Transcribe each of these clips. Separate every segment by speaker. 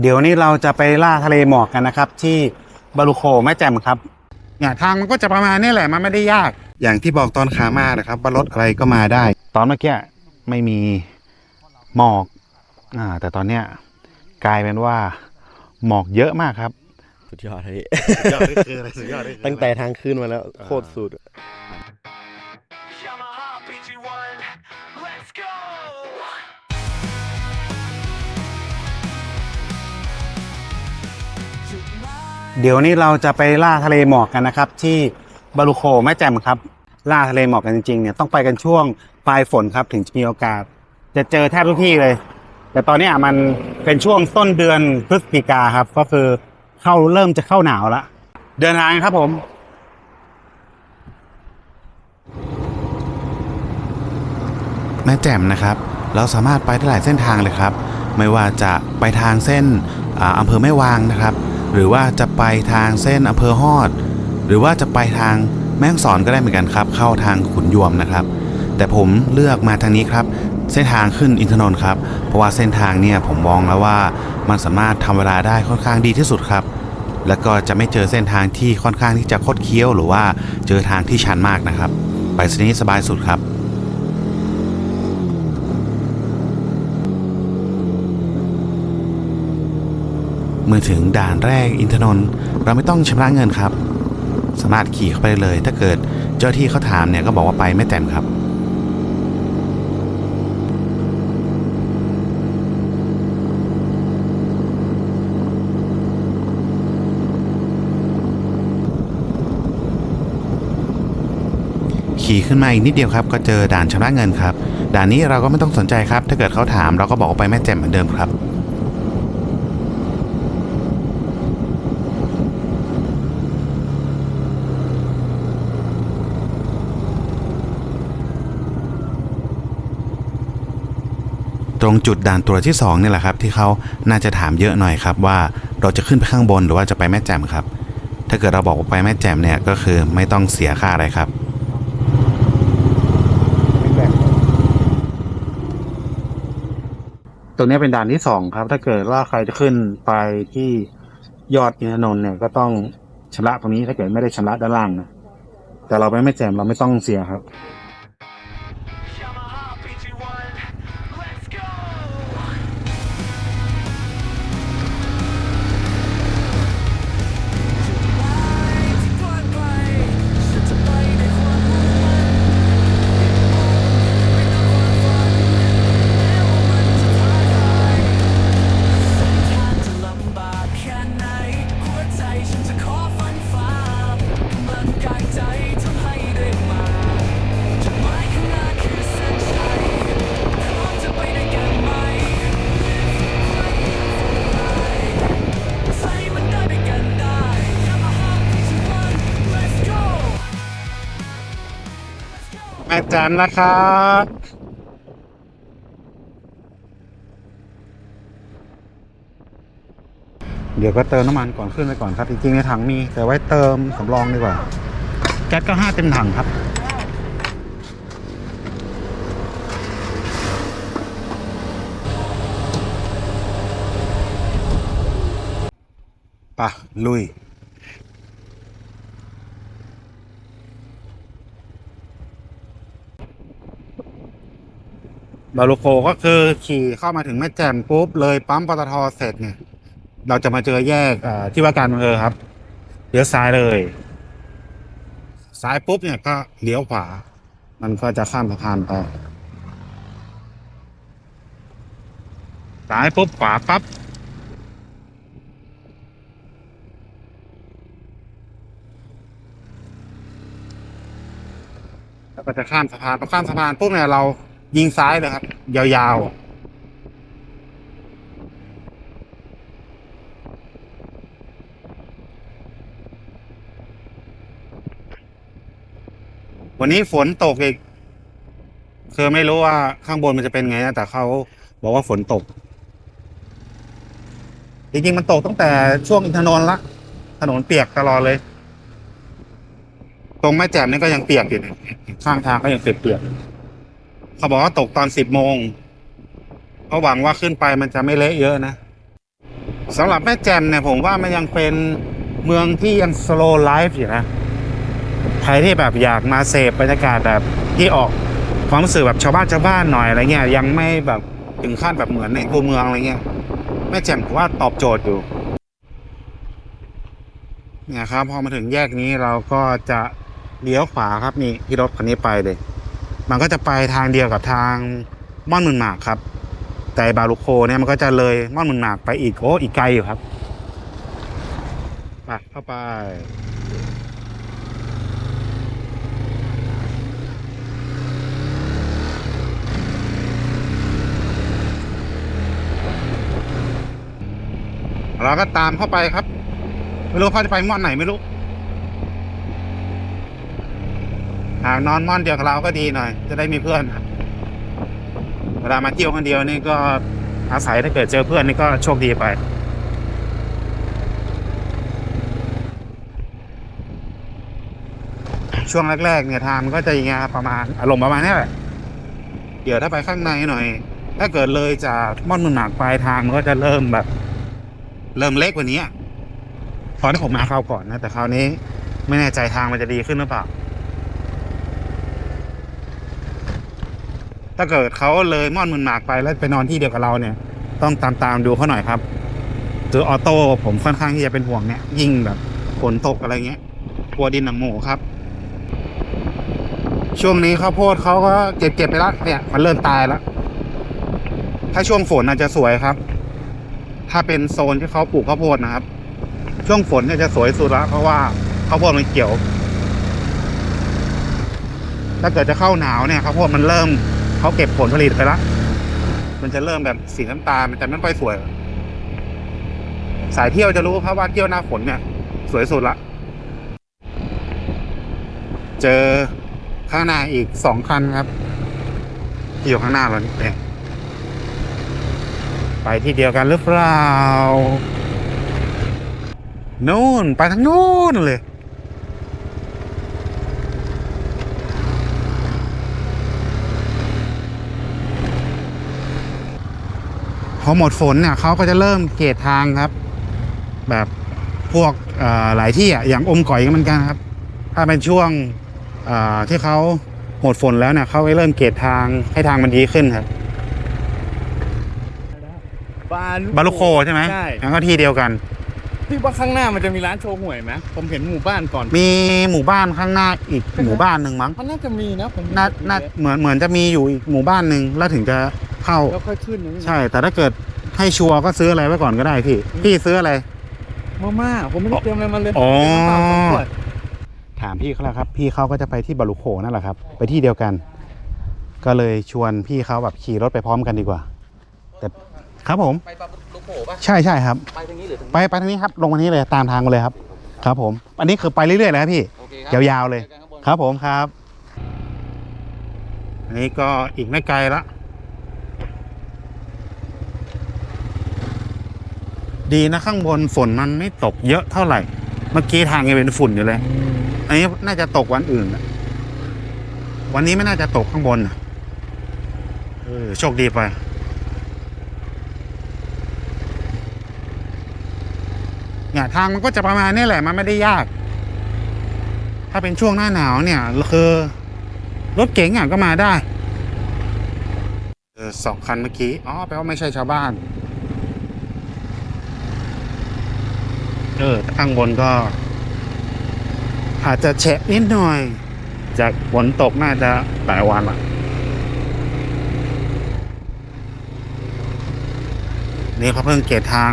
Speaker 1: เดี๋ยวนี้เราจะไปล่าทะเลหมอกกันนะครับ ที่บารูโคแม่แจ่มครับเนี่ยทางมันก็จะประมาณนี้แหละมันไม่ได้ยาก อย่างที่บอกตอนขามานะครับว่ารถอะไรก็มาได้ ตอนเมื่อกี้ไม่มีหมอกอ่าแต่ตอนเนี้ยกลายเป็นว่าหมอกเยอะมากครับ
Speaker 2: สุดยอดเลย
Speaker 1: สุดยอดนี่คืออะไรสุดยอดนี่คืออะไร
Speaker 2: ตั้งแต่ทางขึ้นมาแล้วโคตรสุด
Speaker 1: เดี๋ยวนี้เราจะไปล่าทะเลหมอกกันนะครับ ที่บารูโคแม่แจ่มครับ ล่าทะเลหมอกกันจริงๆเนี่ยต้องไปกันช่วงปลายฝนครับถึงจะมีโอกาส จะเจอแทบทุกที่เลย แต่ตอนเนี้ยมันเป็นช่วงต้นเดือนพฤศจิกาครับ ก็คือเข้าเริ่มจะเข้าหนาวละเดินทางครับผม
Speaker 3: แม่แจ่มนะครับ เราสามารถไปได้หลายเส้นทางเลยครับ ไม่ว่าจะไปทางเส้นออำเภอแม่วางนะครับ หรือว่าจะไปทางเส้นอำเภอฮอด หรือว่าจะไปทางแม่งสอนก็ได้เหมือนกันครับ เข้าทางขุนยวมนะครับ แต่ผมเลือกมาทางนี้ครับ เส้นทางขึ้นอินทนนท์ครับ เพราะว่าเส้นทางเนี่ยผมมองแล้วว่ามันสามารถทำเวลาได้ค่อนข้างดีที่สุดครับ แล้วก็จะไม่เจอเส้นทางที่ค่อนข้างที่จะคดเคี้ยว หรือว่าเจอทางที่ชันมากนะครับ ไปเส้นนี้สบายสุดครับ เมื่อถึงด่านแรกอินทนนท์เราไม่ต้องชำระเงินครับ สามารถขี่เข้าไปได้เลย ถ้าเกิดเจ้าที่เขาถามเนี่ยก็บอกว่าไปไม่แจ่มครับขี่ขึ้นมาอีกนิดเดียวครับก็เจอด่านชำระเงินครับ ด่านนี้เราก็ไม่ต้องสนใจครับ ถ้าเกิดเขาถามเราก็บอกว่าไปแม่แจ่มเหมือนเดิมครับ ตรงจุดด่านตรวจที่2นี่แหละครับที่เขาน่าจะถามเยอะหน่อยครับว่าเราจะขึ้นไปข้างบนหรือว่าจะไปแม่แจ่มครับ ถ้าเกิดเราบอกว่าไปแม่แจ่มเนี่ยก็คือไม่ต้องเสียค่าอะไรครับ
Speaker 1: ตรงนี้เป็นด่านที่สองครับ ถ้าเกิดว่าใครจะขึ้นไปที่ยอดอินทนนท์เนี่ยก็ต้องชำระตรงนี้ถ้าเกิดไม่ได้ชำระด้านล่างนะแต่เราไปไม่แจ่มเราไม่ต้องเสียครับ
Speaker 4: แม่
Speaker 1: แจ่มนะครับเดี๋ยวก็เติมน้ำมันก่อนขึ้นไปก่อนครับ จริงๆในถังมี แต่ไว้เติมสำรองดีกว่า แก๊สก็ห้าเต็มถังครับปะลุย บาลูโคก็คือขี่เข้ามาถึงแม่แจ่มปุ๊บเลยปั๊มปตทเสร็จเนี่ย เราจะมาเจอแยกที่ว่าการอำเภอครับเลี้ยวซ้ายเลยซ้ายปุ๊บเนี่ยก็เลี้ยวขวา มันก็จะข้ามสะพานไปซ้ายปุ๊บขวาปั๊บแล้วก็จะข้ามสะพานพอข้ามสะพานปุ๊บเนี่ยเรา ยิงซ้ายเลยครับ ยาวๆวันนี้ฝนตกอีกคือไม่รู้ว่าข้างบนมันจะเป็นไงนะแต่เขาบอกว่าฝนตก จริงๆ มันตกตั้งแต่ช่วงอินทนนท์ละ ถนนเปียกตลอดเลย ตรงแม่แจ่มนี่ก็ยังเปียกอยู่ข้างทางก็ยังเปียกๆ เขาบอกว่าตกตอนสิบโมงเขาหวังว่าขึ้นไปมันจะไม่เละเยอะนะสำหรับแม่แจ่มเนี่ยผมว่ามันยังเป็นเมืองที่ยัง slow life อยู่นะ ใครที่แบบอยากมาเสพบรรยากาศแบบที่ออกความรู้สึกแบบชาวบ้านชาวบ้านหน่อยอะไรเงี้ยยังไม่แบบถึงขั้นแบบเหมือนในตัวเมืองอะไรเงี้ยแม่แจ่มผมว่าตอบโจทย์อยู่เนี่ยครับพอมาถึงแยกนี้เราก็จะเลี้ยวขวาครับนี่ที่รถคันนี้ไปเลย มันก็จะไปทางเดียวกับทางม่อนมืนหมากครับ แต่บาลูโคเนี่ยมันก็จะเลยม่อนมืนหมากไปอีกโอ้อีกไกลอยู่ครับไปเข้าไปเราก็ตามเข้าไปครับ ไม่รู้เขาจะไปม่อนไหนไม่รู้ หากนอนม่อนเดียวกับเราก็ดีหน่อย จะได้มีเพื่อน เวลามาเที่ยวคนเดียวนี่ก็อาศัยถ้าเกิดเจอเพื่อนนี่ก็โชคดีไปช่วงแรกๆเนี่ยทางมันก็จะอย่างเงี้ยประมาณอารมณ์ประมาณนี้แหละ เดี๋ยวถ้าไปข้างในหน่อย ถ้าเกิดเลยจากม่อนมือหนักปลายทางมันก็จะเริ่มแบบ เริ่มเล็กกว่านี้ตอนที่ผมมาคราวก่อนนะ แต่คราวนี้ไม่แน่ใจทางมันจะดีขึ้นหรือเปล่า ถ้าเกิดเขาเลยม่อนมืนหมากไปแล้วไปนอนที่เดียวกับเราเนี่ย ต้องตามตามดูเขาหน่อยครับตัวออโต้ผมค่อนข้างที่จะเป็นห่วงเนี่ย ยิ่งแบบฝนตกอะไรเงี้ยกลัวดินหนังหมูครับ ช่วงนี้ข้าวโพดเขาก็เก็บเก็บไปแล้วเนี่ย มันเริ่มตายแล้ว ถ้าช่วงฝนอาจจะสวยครับ ถ้าเป็นโซนที่เขาปลูกข้าวโพดนะครับ ช่วงฝนเนี่ยจะสวยสุดล้วเพราะว่าข้าวโพดมันเขียว ถ้าเกิดจะเข้าหนาวเนี่ยข้าวโพดมันเริ่ม เขาเก็บผลผลิตไปแล้วมันจะเริ่มแบบสีน้ำตาลมันจะไม่ค่อยสวย สายเที่ยวจะรู้ครับว่าเที่ยวหน้าฝนเนี่ย สวยสุดละ เจอข้างหน้าอีกสองคันครับอยู่ข้างหน้าเราเนี่ยไปที่เดียวกันหรือเปล่า นู่น ไปทางนู่นเลย พอหมดฝนเนี่ยเขาก็จะเริ่มเกตทางครับ แบบพวกเอ่อหลายที่อะอย่างอมก่อยก็เหมือนกันครับ ถ้าเป็นช่วงเอ่อที่เขาหมดฝนแล้วเนี่ยเขาก็เริ่มเกตทางให้ทางมันดีขึ้นครับ
Speaker 5: บ้าน
Speaker 1: บาลุโคใช่ไหม
Speaker 5: ใช่
Speaker 1: งั้นก็ที่เดียวกัน
Speaker 5: พี่ว่าข้างหน้ามันจะมีร้านโชว์หวยไหมผมเห็นหมู่บ้านก่อน
Speaker 1: มีหมู่บ้านข้างหน้าอีกหมู่บ้านหนึ่งมั้ง
Speaker 5: มันน่าจะมีนะผม
Speaker 1: น่าน่าเหมือนเหมือนจะมีอยู่อีกหมู่บ้านหนึ่งแล้วถึงจะ เข้า
Speaker 5: แล้วค่อยขึ้นนะ
Speaker 1: ใช่ แต่ถ้าเกิดให้ชัวร์ก็ซื้ออะไรไว้ก่อนก็ได้พี่ พี่ซื้ออะไร
Speaker 5: มาม่าผมไม่ได้เตรียมอะไรมาเลย
Speaker 1: อ๋อ
Speaker 5: เตรียมน้ำเปล่าสองขวด
Speaker 1: ถามพี่เขาแล้วครับ พี่เขาก็จะไปที่บาลุโคนั่นแหละครับ ไปที่เดียวกัน ก็เลยชวนพี่เขาแบบขี่รถไปพร้อมกันดีกว่า แต่ครับผม
Speaker 5: ไปปาลูกโป่ปะ
Speaker 1: ใช่ใช่ครับ
Speaker 5: ไปทางนี้หรือทาง
Speaker 1: ไปไปทางนี้ครับ ลงมานี้เลยตามทางมาเลยครับ ครับผม อันนี้คือไปเรื่อยๆเลยครับพี่
Speaker 5: โอเคครับ
Speaker 1: ยาวๆเลย
Speaker 5: จอกันข้างบน
Speaker 1: ครับผมครับ อันนี้ก็อีกไม่ไกลละ ดีนะข้างบนฝนมันไม่ตกเยอะเท่าไหร่ เมื่อกี้ทางยังเป็นฝุ่นอยู่เลย อันนี้น่าจะตกวันอื่นน่ะวันนี้ไม่น่าจะตกข้างบนน่ะเออโชคดีไป เนี่ยทางมันก็จะประมาณนี้แหละมันไม่ได้ยาก ถ้าเป็นช่วงหน้าหนาวเนี่ยคือรถเก๋งอะก็มาได้เออสองคันเมื่อกี้ อ๋อ แปลว่าไม่ใช่ชาวบ้าน เออข้างบนก็ อาจจะแฉะนิดหน่อย จากฝนตกน่าจะหลายวันละนี่เขาเพิ่งเกตทาง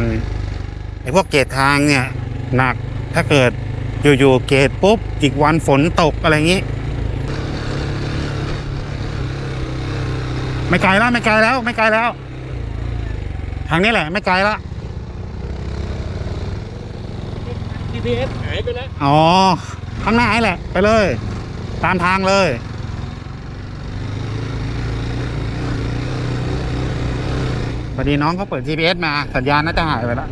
Speaker 1: ไอ้พวกเกตทางเนี่ย หนักถ้าเกิดอยู่ๆเกตปุ๊บ อีกวันฝนตกอะไรอย่างนี้ ไม่ไกลแล้วไม่ไกลแล้ว ไม่ไกลแล้ว ทางนี้แหละ ไม่ไกลแล้ว
Speaker 5: GPS หายไปแล้ว
Speaker 1: อ๋อ ข้างหน้านี่แหละ ไปเลย ตามทางเลย พอดีน้องเขาเปิด GPS มา สัญญาณน่าจะหายไปแล้ว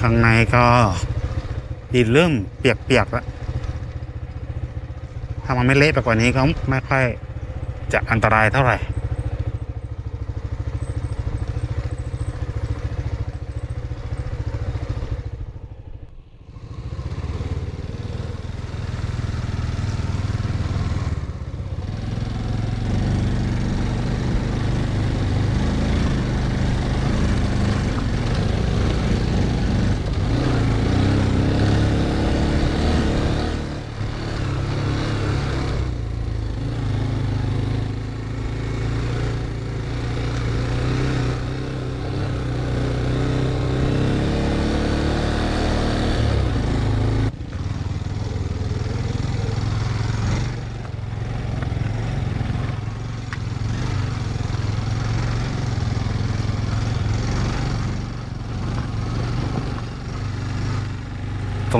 Speaker 1: ข้างในก็ดินเริ่มเปียกๆแล้วถ้ามันไม่เละไปกว่านี้ก็ไม่ค่อย จะอันตรายเท่าไหร่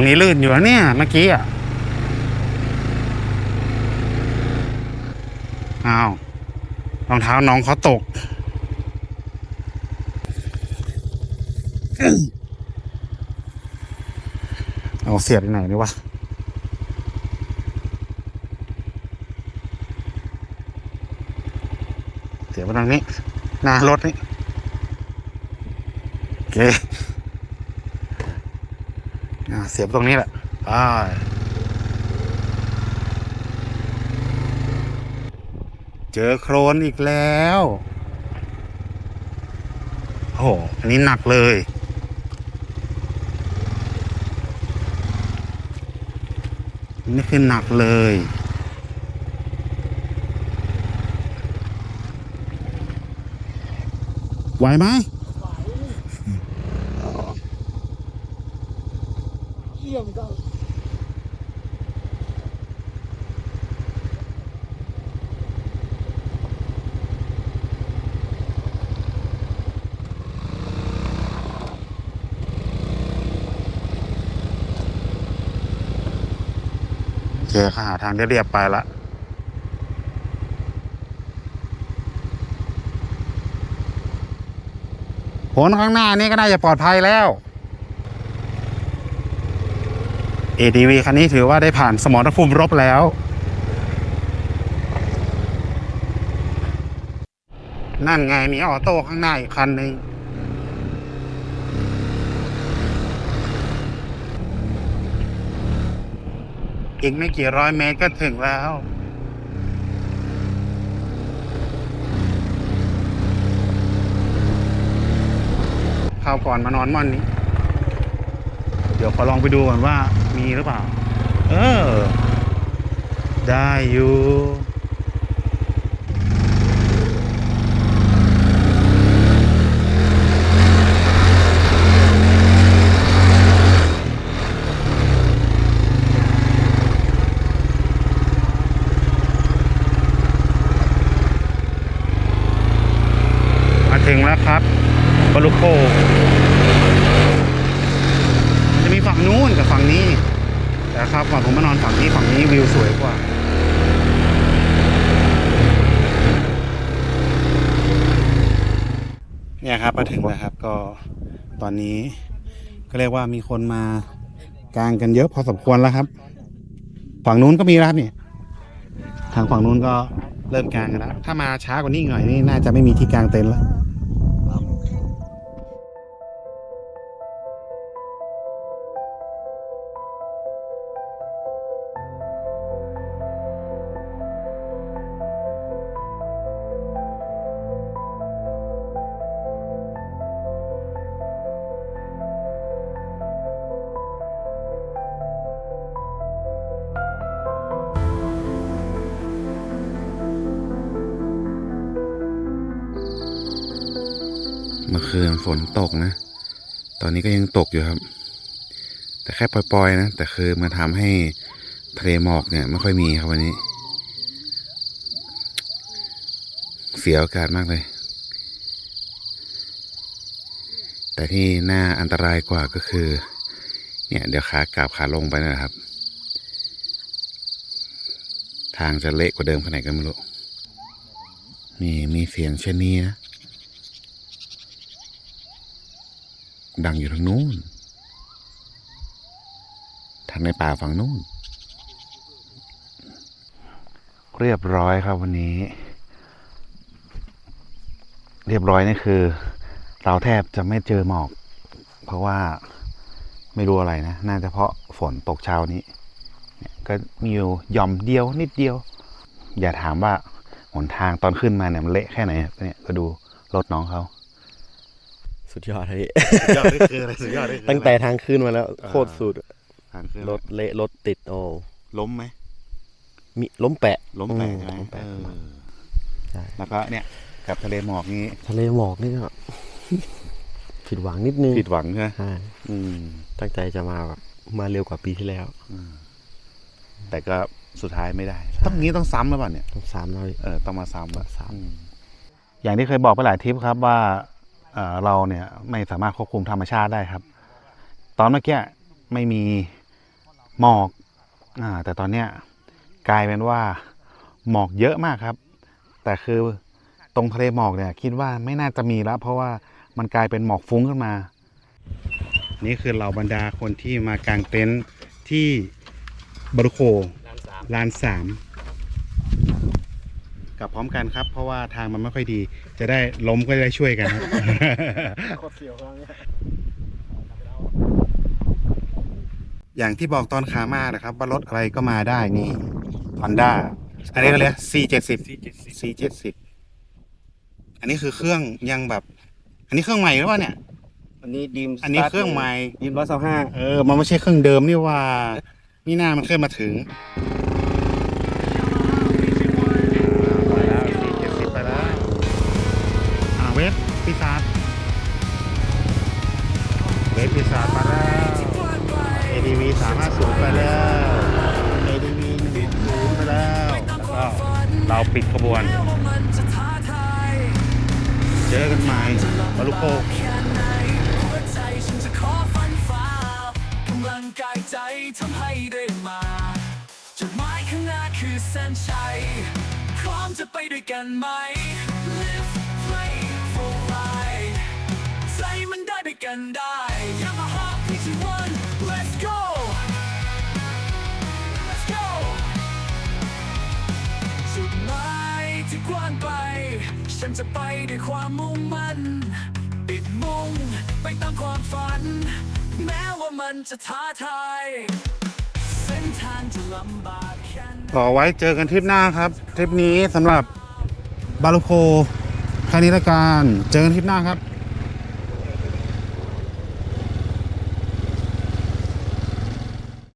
Speaker 1: นี้ลื่นอยู่แล้วเนี่ยเมื่อกี้อะอ้าวรองเท้าน้องเขาตกเอาเสียบไปไหนดีวะเสียบไปทางนี้หน้ารถนี่โอเค เสียบตรงนี้แหละไปเจอโครนอีกแล้วโอ้โหอันนี้หนักเลย นี่คือหนักเลยไหวไหม โอเคค่ะหาทางเรียบๆไปละผลข้างหน้านี้ก็น่าจะปลอดภัยแล้ว ADV คันนี้ถือว่าได้ผ่านสมรภูมิรบแล้ว นั่นไงมีออโต้ข้างหน้าอีกคันหนึ่งอีกไม่กี่ร้อยเมตรก็ถึงแล้ว ข้าวก่อนมานอนม่อนนี้ ดี๋ยวขอลองไปดูก่อนว่ามีหรือเปล่า เออ ได้อยู่ มาถึงแล้วครับบาลุโค จะมีฝั่งนู้นกับฝั่งนี้ แต่ ครับก่อนผมมานอนฝั่งนี้ฝั่งนี้วิวสวยกว่าเนี่ยครับมาถึงแล้วครับก็ตอนนี้ก็เรียกว่ามีคนมากางกันเยอะพอสมควรแล้วครับ ฝั่งนู้นก็มีแล้วครับเนี่ยทางฝั่งนู้นก็เริ่มกางกันแล้วถ้ามาช้ากว่านี้หน่อยนี่น่าจะไม่มีที่กางเต็นท์แล้ว
Speaker 3: คืนฝนตกนะ ตอนนี้ก็ยังตกอยู่ครับ แต่แค่ปล่อยๆนะ แต่คือมันทำให้ทะเลหมอกเนี่ยไม่ค่อยมีครับวันนี้ เสียโอกาสมากเลย แต่ที่น่าอันตรายกว่าก็คือ เนี่ย เดี๋ยวขากลับขาลงไปนะครับ ทางจะเละกว่าเดิมขนาดกันไม่รู้นี่มีเสียงเช่นนี้นะ ดังอยู่ทางนู้น ทางในป่าฝั่งนู้น
Speaker 1: เรียบร้อยครับวันนี้ เรียบร้อยนี่คือ เราแทบจะไม่เจอหมอก เพราะว่าไม่รู้อะไรนะ น่าจะเพราะฝนตกเช้านี้ ก็มีอยู่หย่อมเดียวนิดเดียว อย่าถามว่าหนทางตอนขึ้นมาเนี่ยมันเละแค่ไหนเนี่ยก็ดูรถน้องเขา
Speaker 2: สุดยอดพี่
Speaker 1: สุดยอดนี่คืออะไรสุดยอดนี่คือ
Speaker 2: ตั้งแต่ทางขึ้นมาแล้ว
Speaker 1: อ่า
Speaker 2: โคตรสุด
Speaker 1: ทางขึ้น
Speaker 2: รถเละรถติดโอ้
Speaker 1: ล้มไหม
Speaker 2: มีล้มแปะ
Speaker 1: ล้มแปะใช่ไหม
Speaker 2: ล้มแปะ
Speaker 1: เออ
Speaker 2: ใช่
Speaker 1: แล้วก็เนี่ยกับทะเลหมอกนี้
Speaker 2: ทะเลหมอกนี่ก็ผิดหวังนิดนึง
Speaker 1: ผิดหวังใช่ไหม
Speaker 2: ใช่
Speaker 1: อืม
Speaker 2: ตั้งใจจะมาแบบมาเร็วกว่าปีที่แล้ว
Speaker 1: แต่ก็สุดท้ายไม่ได้ ต้องงี้ต้องซ้ำหรือเปล่าเนี่ย
Speaker 2: ต้องซ้ำแล้วพี่
Speaker 1: เออต้องมาซ้ำอะ
Speaker 2: ซ้ำ
Speaker 1: อืมอย่างที่เคยบอกไปหลายทริปครับว่า เราเนี่ยไม่สามารถควบคุมธรรมชาติได้ครับ ตอนเมื่อกี้ไม่มีหมอกอแต่ตอนเนี้ยกลายเป็นว่าหมอกเยอะมากครับ แต่คือตรงทะเลหมอกเนี่ยคิดว่าไม่น่าจะมีแล้ว เพราะว่ามันกลายเป็นหมอกฟุ้งขึ้นมา นี่คือเหล่าบรรดาคนที่มากางเต็นท์ที่บรุโคลานสาม กลับพร้อมกันครับ เพราะว่าทางมันไม่ค่อยดี จะได้ล้มก็จะได้ช่วยกันครับอย่างที่บอกตอนขามานะครับว่ารถอะไรก็มาได้นี่ Honda อันนี้ก็เลย C70 C70 อันนี้คือเครื่องยังแบบ อันนี้เครื่องใหม่หรือเปล่าเนี่ย
Speaker 6: อันนี้ดีม
Speaker 1: อันนี้เครื่องใหม่
Speaker 6: ดีมร้อยสองห้า
Speaker 1: เออ มันไม่ใช่เครื่องเดิมนี่ว่า นี่หน้ามันเคยมาถึง เวฟพิซซ่าเวฟพิซซ่าแล้ว ADV สามห้าศูนย์ไปแล้ว ADV หนึ่งศูนย์ไปแล้วแล้วก็เราปิดขบวน
Speaker 4: แม้ว่ามันจะท้าทาย
Speaker 1: เจอกันใหม่บารุโก
Speaker 4: แค่ไหนหัวใจฉันจะขอฟันฝ่ากำลังกายใจทำให้ได้มา จุดหมายข้างหน้าคือเส้นชัยพร้อมจะไปด้วยกันไหม กันได้ Yamaha PT1 Let's go Let's go จุดหมายที่กว้างไกลฉันจะไปด้วยความมุ่งมั่น ปิดมุ่งไปตามความฝัน แม้ว่ามันจะท้าทาย เส้นทางจะลำบากแค่ไหน
Speaker 1: ขอไว้เจอกันทริปหน้าครับ ทริปนี้สำหรับบารุโคแค่นี้ละกันเจอกันทริปหน้าครับ